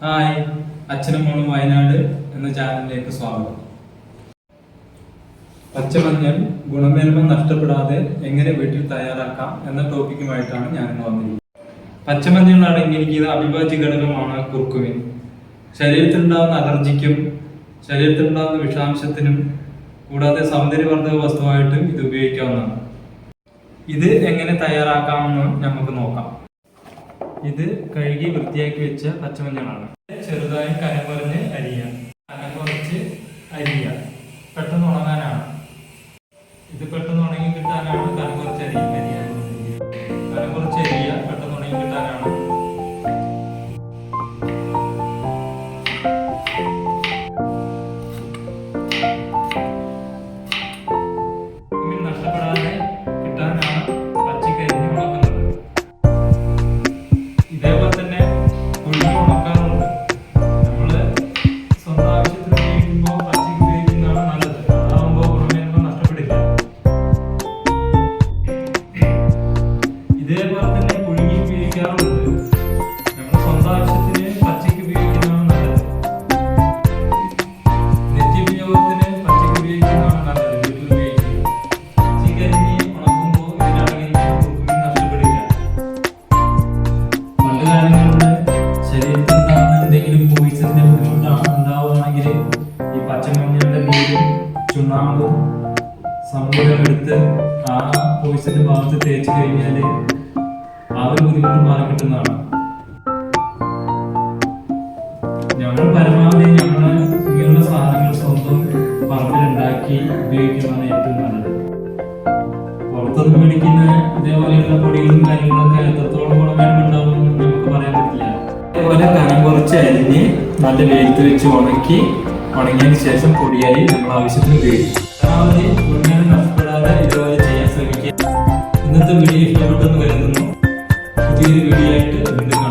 Hi അച്ഛനും മോളും വയനാട് എന്ന ചാനലിലേക്ക് സ്വാഗതം. പച്ചമഞ്ഞൾ ഗുണമേന്മ നഷ്ടപ്പെടാതെ എങ്ങനെ വീട്ടിൽ തയ്യാറാക്കാം എന്ന ടോപ്പിക്കുമായിട്ടാണ് ഞാൻ വന്നിരിക്കുന്നത്. പച്ചമഞ്ഞൾ അടങ്ങിയിരിക്കുന്ന അവിഭാജ്യ ഘടകമാണ് കുർക്കുമിൻ. ശരീരത്തിലുണ്ടാകുന്ന അലർജിക്കും ശരീരത്തിലുണ്ടാകുന്ന വിഷാംശത്തിനും കൂടാതെ സൗന്ദര്യവർദ്ധക വസ്തുവായിട്ടും ഇത് ഉപയോഗിക്കാവുന്നതാണ്. ഇത് എങ്ങനെ തയ്യാറാക്കാമെന്ന് നമുക്ക് നോക്കാം. ഇത് കഴുകി വൃത്തിയാക്കി വെച്ച പച്ചമഞ്ഞളാണ്. ചെറുതായി കനം കുറഞ്ഞ് അരിയുക. കനം കുറച്ച് അരിയുക. ഉപയോഗിക്കാറുണ്ട്. നമ്മൾ സ്വന്തം ആവശ്യത്തിന് പച്ചയ്ക്ക് ഉപയോഗിക്കുന്നതാണ് നല്ലത്. നിത്യോപയോഗത്തിന് പച്ചയ്ക്ക് ഉപയോഗിക്കുന്നതാണ് നല്ലത്. വീട്ടിൽ ഉപയോഗിക്കുന്നത്. പച്ചക്കരിഞ്ഞ് ഉണക്കുമ്പോൾ ഇതിനടങ്ങിയിരിക്കുന്ന കുറുക്കുമീൻ നഷ്ടപ്പെടില്ല. പല കാര്യങ്ങളുടെ ശരീരത്തിൽ ഉണ്ടാകുന്ന എന്തെങ്കിലും പോയിസന്റെ ബുദ്ധിമുട്ടാണ് ഉണ്ടാവുകയാണെങ്കിൽ ഈ പച്ചമഞ്ഞളുടെ നീരും ചുണ്ണാമ്പും സമൂലം എടുത്ത് ആ പോയിസന്റെ ഭാഗത്ത് തേച്ച് കഴിഞ്ഞാൽ ആ ഒരു ബുദ്ധിമുട്ട് മാറി കിട്ടുന്നതാണ്. ഞങ്ങൾ പരമാവധി ഞങ്ങൾ ഇങ്ങനെയുള്ള സാധനങ്ങൾ സ്വന്തം പറമ്പിലുണ്ടാക്കി ഉപയോഗിക്കുന്നതാണ് ഏറ്റവും നല്ലത്. പുറത്തുനിന്ന് മേടിക്കുന്ന ഇതേപോലെയുള്ള പൊടികളും കാര്യങ്ങളൊക്കെ എത്രത്തോളം ഗുണമേന്മ ഉണ്ടാവുമെന്ന് നമുക്ക് പറയാൻ പറ്റില്ല. അതേപോലെ കനം കുറച്ച് അരിഞ്ഞ് നല്ല വെയിലത്ത് വെച്ച് ഉണക്കി ഉണങ്ങിയതിന് ശേഷം പൊടിയായി നമ്മൾ ആവശ്യത്തിന് ഉപയോഗിക്കും. പരമാവധി ഗുണമേന്മ didn't.